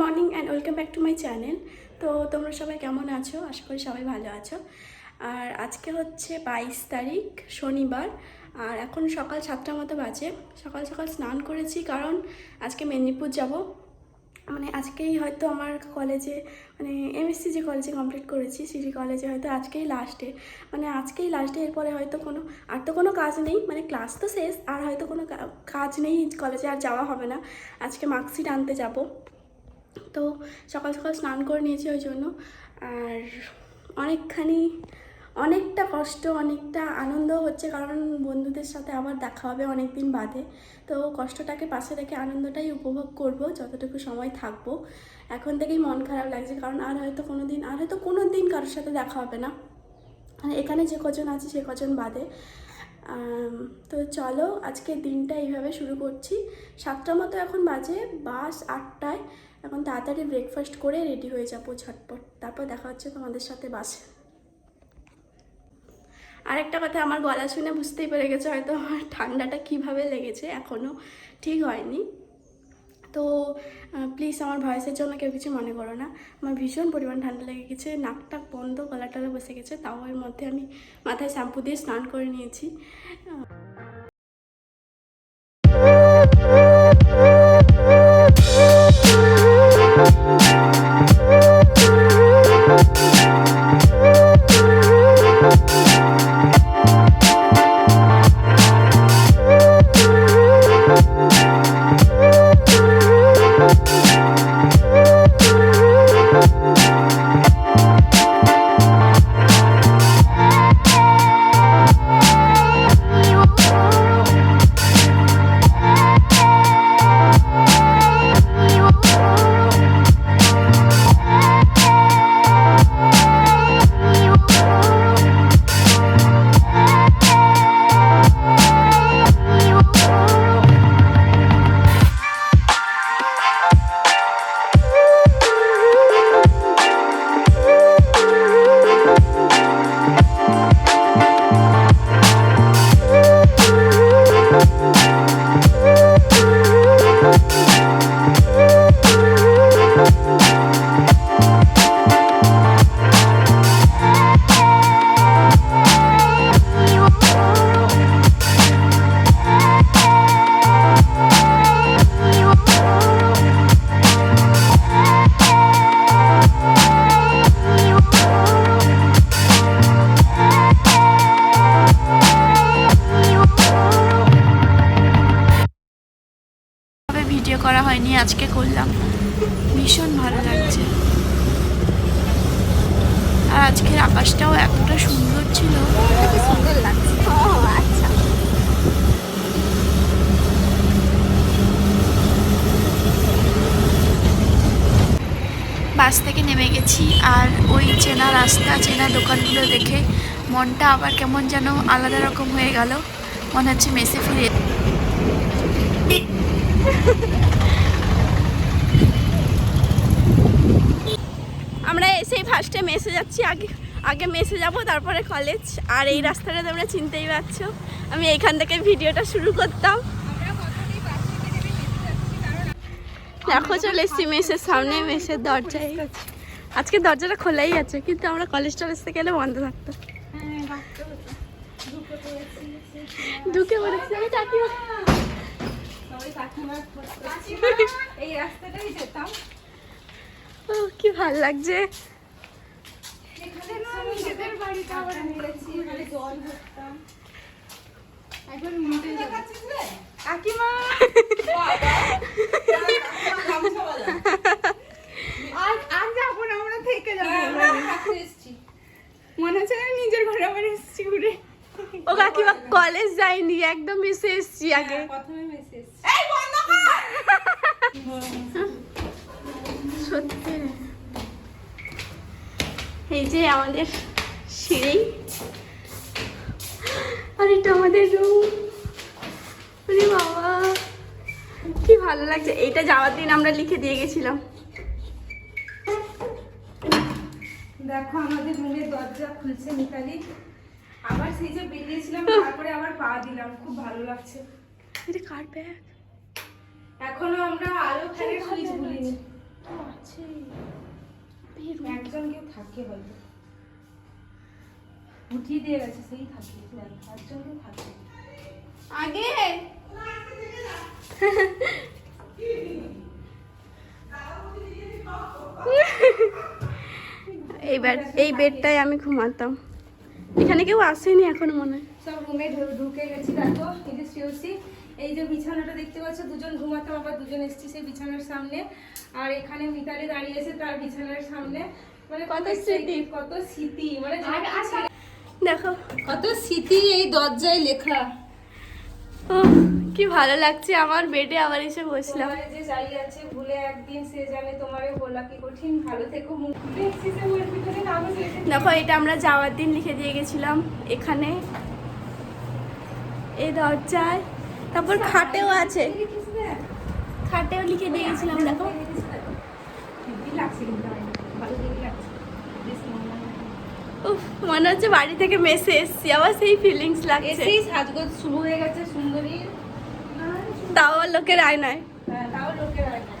Morning and welcome back to my channel. তো তোমরা সবাই কেমন আছো? আশা করি সবাই ভালো আছো। আর আজকে হচ্ছে বাইশ তারিখ, শনিবার। আর এখন সকাল সাতটার মতো বাজে। সকাল সকাল স্নান করেছি কারণ আজকে মেদিনীপুর যাব। মানে আজকেই হয়তো আমার কলেজে মানে এমএসসি যে কলেজে কমপ্লিট করেছি, সিটি কলেজে হয়তো আজকেই লাস্টে মানে আজকেই লাস্টে এরপরে হয়তো কোনো, আর তো কোনো কাজ নেই। মানে ক্লাস তো শেষ, আর হয়তো কোনো কাজ নেই, কলেজে আর যাওয়া হবে না। আজকে মার্কশিট আনতে যাব। তো সকাল সকাল স্নান করে নিয়েছি ওই জন্য। আর অনেকখানি, অনেকটা কষ্ট, অনেকটা আনন্দ হচ্ছে কারণ বন্ধুদের সাথে আবার দেখা হবে অনেক দিন বাদে। তো কষ্টটাকে পাশে রেখে আনন্দটাই উপভোগ করব, যতটুকু সময় থাকব। এখন থেকেই মন খারাপ লাগছে কারণ আর হয়তো কোনো দিন আর হয়তো কোনো দিন কারোর সাথে দেখা হবে না। মানে এখানে যে কজন আছে সে কজন বাদে। তো চলো আজকে দিনটা এইভাবে শুরু করছি। সাতটার মতো এখন বাজে, বাস আটটায়। এখন তাড়াতাড়ি ব্রেকফাস্ট করে রেডি হয়ে যাব ঝটপট। তারপর দেখা হচ্ছে তোমাদের সাথে বাসে। আরেকটা কথা, আমার গলা শুনে বুঝতেই পেরে গেছে হয়তো আমার ঠান্ডাটা কীভাবে লেগেছে এখনও ঠিক হয়নি। তো প্লিজ আমার ভয়েসের জন্য কেউ কিছু মনে করো না। আমার ভীষণ পরিমাণ ঠান্ডা লেগে গেছে নাক টাক বন্ধ গলা টলা বসে গেছে, তাও এর মধ্যে আমি মাথায় শ্যাম্পু দিয়ে স্নান করে নিয়েছি। ভিডিও করা হয়নি, আজকে করলাম। ভীষণ ভালো লাগছে। আর আজকের আকাশটাও এতটা সুন্দর ছিল। সুন্দর লাগছে বাস থেকে নেমে গেছি, আর ওই চেনা রাস্তা, চেনা দোকানগুলো দেখে মনটা আবার কেমন যেন আলাদা রকম হয়ে গেল। মনে হচ্ছে মেসে ফিরে আমরা এসেই ফার্স্টে মেসে যাচ্ছি আগে আগে মেসে যাব তারপরে কলেজ আর এই রাস্তাটা তোমরা চিনতেই পারছ। আমি এইখান থেকে ভিডিওটা শুরু করতাম। দেখো চলে এসছি মেসের সামনে মেসের দরজায়। আজকে দরজাটা খোলাই আছে কিন্তু আমরা কলেজ টলেজ থেকে গেলে বন্ধ থাকতো ঢুকে পড়েছি আমি এই রাস্তাটাই যেতাম। ও কি ভালো লাগছে। মানে থেকে মনে হচ্ছে নিজের ঘরে আবার এসেছি ঘুরে। ও কাকিমা কলেজ যাইনি একদম মিশে এসছি আগে। প্রথমে মেসেজ সত্যি। এই যে আমাদের সিঁড়ি। আর এটা আমাদের রুম আরে বাবা কি ভালো লাগছে। এইটা যাওয়ার দিন আমরা লিখে দিয়ে গেছিলাম। দেখো আমাদের রুমের দরজা খুলছে মিতালি। আবার সেই যে বেরিয়েছিলাম তারপরে আবার পা দিলাম। খুব ভালো লাগছে। এটা কার ব্যাগ এখনও আমরা আলো ফ্যানের সুইচ ভুলিনি। আছে? একজন কেউ থাকে হয়তো। উঠিয়ে দিয়ে গেছে সেই থাকে। একজন কেউ থাকে। আগে? এইবার এই বেডটায় আমি ঘুমাতাম। এখানে কেউ আসেনি এখন মনে সব রুমে ঢুকে গেছি দেখো এই যে এই যে বিছানাটা দেখতে পাচ্ছ দুজন ঘুমাতাম আবার দুজন এসছি সেই বিছানার সামনে। আর এখানে মিতালি দাঁড়িয়েছে তার বিছানার সামনে। মানে কত স্মৃতি। কত স্মৃতি। মানে দেখো। কত স্মৃতি এই দরজায় লেখা। কি ভালো লাগছে আমার বেডে আবার এসে বসলাম। যে দাঁড়িয়ে আছে ভুলে একদিন সে জানে তোমারে বলা কি কঠিন। ভালো থেকো দেখো এটা আমরা যাওয়ার দিন লিখে দিয়ে গেছিলাম। এখানে এই দরজায় তারপর খাটেও আছে। খাটেও লিখে দিয়ে গেছিলাম দেখো। উফ মনে হচ্ছে বাড়ি থেকে মেসে এসছি আবার সেই ফিলিংস লাগছে। এসেই সাজগোজ শুরু হয়ে গেছে সুন্দরী। তাও লোকের আয়নায়। হ্যাঁ, তাও লোকের আগে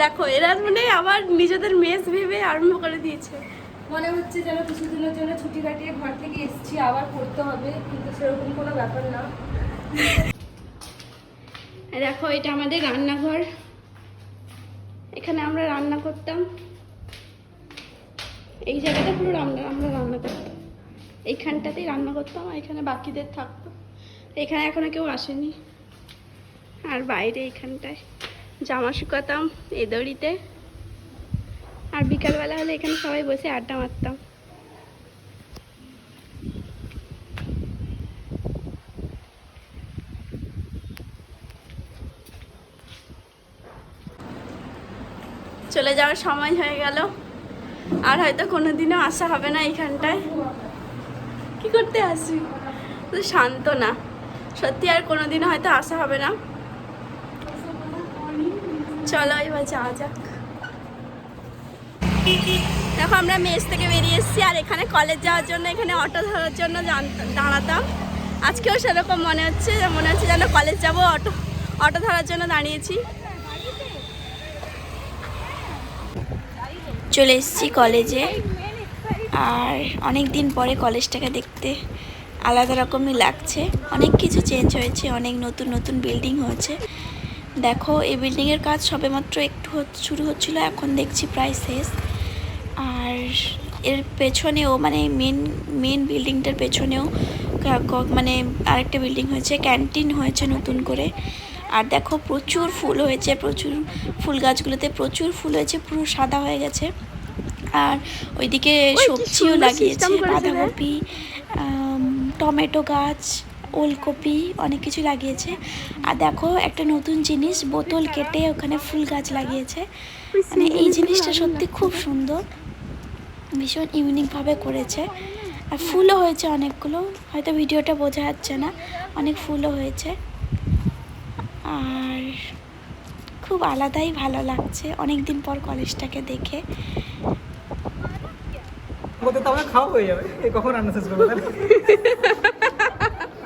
দেখো এরা মানে আবার নিজেদের মেস ভেবে আরম্ভ করে দিয়েছে। মনে হচ্ছে যেন কিছুদিনের জন্য ছুটি কাটিয়ে ঘর থেকে এসেছি। আবার পড়তে হবে, কিন্তু সেরকম কোনো ব্যাপার না। দেখো, এটা আমাদের রান্নাঘর। এখানে আমরা রান্না করতাম। এই জায়গাটা পুরো রান্না, আমরা রান্না করতাম। এইখানটাতেই রান্না করতাম আর এখানে বাকিদের থাকতো। এখানে এখনও কেউ আসেনি। আর বাইরে এইখানটায় জামা শুকাতাম এই দড়িতে। আর বিকালবেলা হলে এখানে সবাই বসে আড্ডা মারতাম। চলে যাওয়ার সময় হয়ে গেল। আর হয়তো কোনোদিনও আসা হবে না এইখানটায়। কি করতে আসি শান্ত না। সত্যি আর কোনোদিনও হয়তো আসা হবে না। চলো এবার যাওয়া যাক। দেখো, আমরা মেস থেকে বেরিয়ে এসেছি আর এখানে কলেজ যাওয়ার জন্য, এখানে অটো ধরার জন্য জান- দাঁড়াতাম। আজকেও সেরকম মনে হচ্ছে মনে হচ্ছে যেন কলেজ যাব অটো অটো ধরার জন্য দাঁড়িয়েছি। চলে এসেছি কলেজে। আর অনেক দিন পরে কলেজটাকে দেখতে আলাদা রকমই লাগছে। অনেক কিছু চেঞ্জ হয়েছে, অনেক নতুন নতুন বিল্ডিং হয়েছে। দেখো, এই বিল্ডিংয়ের কাজ সবেমাত্র একটু শুরু হচ্ছিল, এখন দেখছি প্রায় শেষ। আর এর পেছনেও মানে মেন মেন বিল্ডিংটার পেছনেও মানে আরেকটা বিল্ডিং হয়েছে ক্যান্টিন হয়েছে নতুন করে। আর দেখো প্রচুর ফুল হয়েছে প্রচুর ফুল গাছগুলোতে প্রচুর ফুল হয়েছে পুরো সাদা হয়ে গেছে। আর ওইদিকে সবজিও লাগিয়েছে। বাঁধাকপি টমেটো গাছ ওলকপি অনেক কিছু লাগিয়েছে। আর দেখো একটা নতুন জিনিস বোতল কেটে ওখানে ফুল গাছ লাগিয়েছে। মানে এই জিনিসটা সত্যি খুব সুন্দর। ভীষণ ইউনিকভাবে করেছে। আর ফুলও হয়েছে অনেকগুলো হয়তো ভিডিওটা বোঝা যাচ্ছে না অনেক ফুলও হয়েছে। আর খুব আলাদাই ভালো লাগছে অনেক দিন পর কলেজটাকে দেখে বলতে তো আমার খাওয়া হয়ে যাবে এই কখন রান্না শেষ করব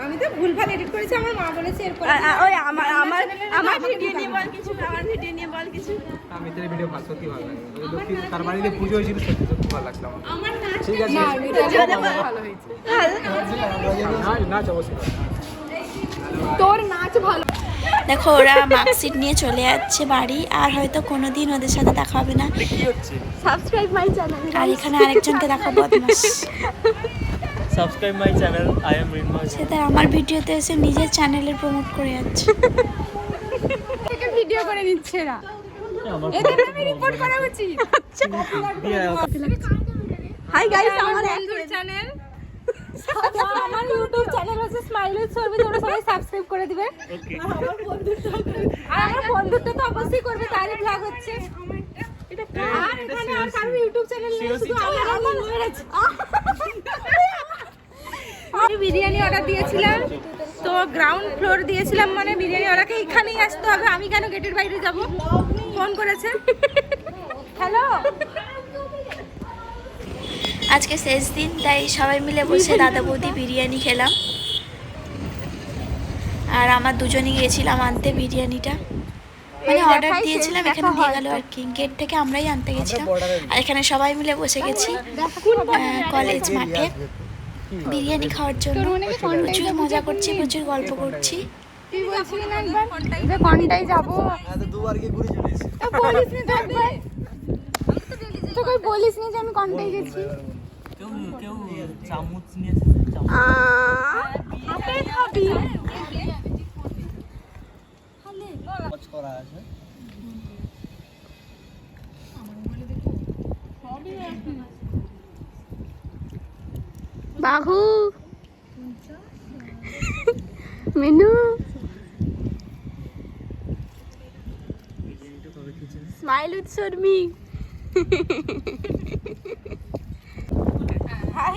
আমি তো ভুলভাল এডিট করেছি আমার মা বলেছে এরপর ওই আমার আমার আমার ভিডিও নিয়ে বল কিছু আমার ভিডিও নিয়ে বল কিছু আমি তোর ভিডিও ভালো সত্যি ভালো লাগে তার বাড়িতে পুজো হয়েছিল সত্যি সত্যি ভালো লাগল আমার ঠিক আছে নাচ নাচ অবশ্যই দেখো ওরা মার্কশিট নিয়ে চলে যাচ্ছে বাড়ি আর হয়তো কোনোদিন ওদের সাথে দেখা হবে না। কি হচ্ছে সাবস্ক্রাইব মাই চ্যানেল আর এখানে আরেকজনকে দেখো বদমাস। Subscribe my channel i am rinma সে তার আমার ভিডিওতে এসে নিজের চ্যানেলের প্রমোট করে যাচ্ছে। ভিডিও করে নিচ্ছে না এদের নামে রিপোর্ট করা উচিত। হাই গাইস আমার আমার চ্যানেল আমার ইউটিউব চ্যানেল আছে স্মাইল ছবি তোমরা সবাই সাবস্ক্রাইব করে দিবে। আর আমার বন্ধুরটা তো অবশ্যই করবে তারই ব্লগ হচ্ছে। আর এখানে আর কারোর ইউটিউব চ্যানেল নেই শুধু আমার আমি বিরিয়ানি অর্ডার দিয়েছিলাম। তো গ্রাউন্ড ফ্লোর দিয়েছিলাম মানে বিরিয়ানি ওরাকে এখানেই আসতে হবে আমি কেন গেটের বাইরে যাব? ফোন করেছে। হ্যালো আজকে শেষ দিন তাই সবাই মিলে বসে দাদা বৌদি বিরিয়ানি খেলাম। আর আমার দুজনই গিয়েছিলাম আনতে বিরিয়ানিটা। মানে অর্ডার দিয়েছিলাম এখানে দিয়ে গেল আর কি। গেট থেকে আমরাই আনতে গেছিলাম। আর এখানে সবাই মিলে বসে গেছি কলেজ মাঠে। বিরিয়ানি খাওয়ার জন্য প্রচুর মজা করছি প্রচুর গল্প করছি। তুই বলছিলি না একবার? যে কোনটাই যাব। দুবার গিয়ে ঘুরে চলে এসেছি। বলিস নি তো বলিস নি যে আমি কোনটাই গেছি? চামচ নিয়ে খাবি বাহু। মেনু। স্মাইল উইথ শর্মি হ্যাঁ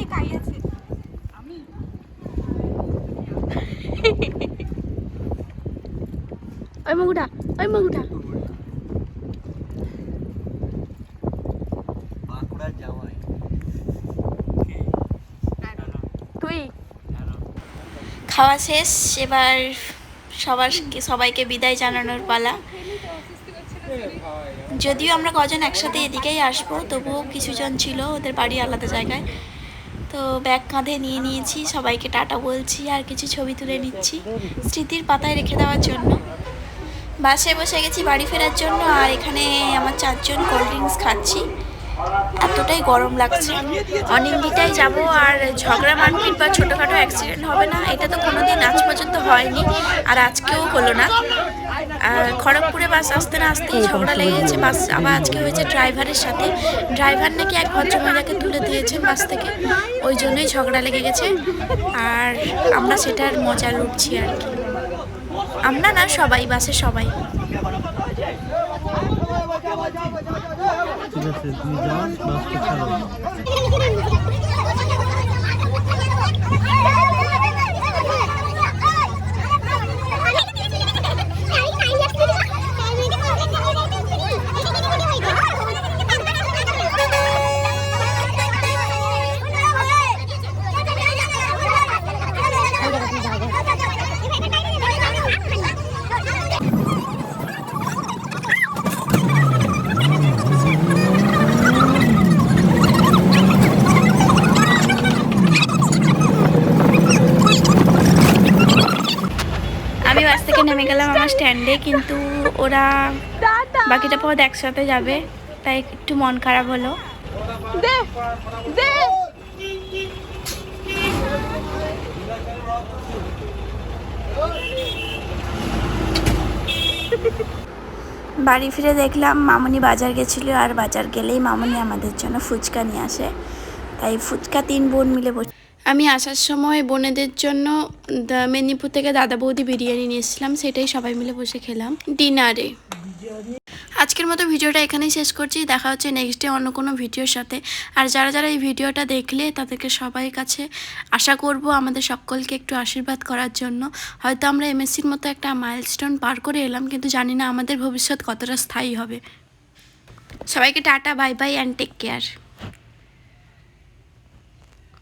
ওই মগুটা ওই মগুটা। খাওয়া শেষ এবার সবার সবাইকে বিদায় জানানোর পালা। যদিও আমরা কজন একসাথে এদিকেই আসব তবুও কিছুজন ছিল ওদের বাড়ি আলাদা জায়গায়। তো ব্যাগ কাঁধে নিয়ে নিয়েছি, সবাইকে টাটা বলছি, আর কিছু ছবি তুলে নিচ্ছি স্মৃতির পাতায় রেখে দেওয়ার জন্য। বাসে বসে গেছি বাড়ি ফেরার জন্য, আর এখানে আমার চারজন কোল্ড ড্রিঙ্কস খাচ্ছি। এতটাই গরম লাগছে। অনিন্দিটাই যাব, আর ঝগড়া, মারপিট বা ছোটোখাটো অ্যাক্সিডেন্ট হবে না, এটা তো কোনোদিন আজ পর্যন্ত হয়নি, আর আজকেও হলো না। খড়গপুরে বাস আসতে না আসতেই ঝগড়া লেগে গেছে বাস আবার আজকে হয়েছে ড্রাইভারের সাথে। ড্রাইভার নাকি এক ভদ্রমহিলাকে তুলে দিয়েছেন বাস থেকে। ওই জন্যই ঝগড়া লেগে গেছে। আর আমরা সেটার মজা লুটছি আর কি। আমরা না সবাই বাসে সবাই। ঠিক আছে নেমে গেলাম আমার স্ট্যান্ডে কিন্তু ওরা বাকিটা পথ একসাথে যাবে তাই একটু মন খারাপ হলো। বাড়ি ফিরে দেখলাম মামনি বাজার গেছিল আর বাজার গেলেই মামনি আমাদের জন্য ফুচকা নিয়ে আসে। তাই ফুচকা তিন বোন মিলে বসে আমি আসার সময় বোনেদের জন্য মেদিনীপুর থেকে দাদা বৌদি বিরিয়ানি নিয়ে এসেছিলাম সেটাই সবাই মিলে বসে খেলাম ডিনারে। আজকের মতো ভিডিওটা এখানেই শেষ করছি, দেখা হচ্ছে নেক্সট ডে অন্য কোনো ভিডিওর সাথে। আর যারা যারা এই ভিডিওটা দেখলে, তাদেরকে সবাই কাছে আশা করব আমাদের সকলকে একটু আশীর্বাদ করার জন্য। হয়তো আমরা এমএসসির মতো একটা মাইলস্টোন পার করে এলাম, কিন্তু জানি না আমাদের ভবিষ্যৎ কতটা স্থায়ী হবে। সবাইকে tata bye bye and take care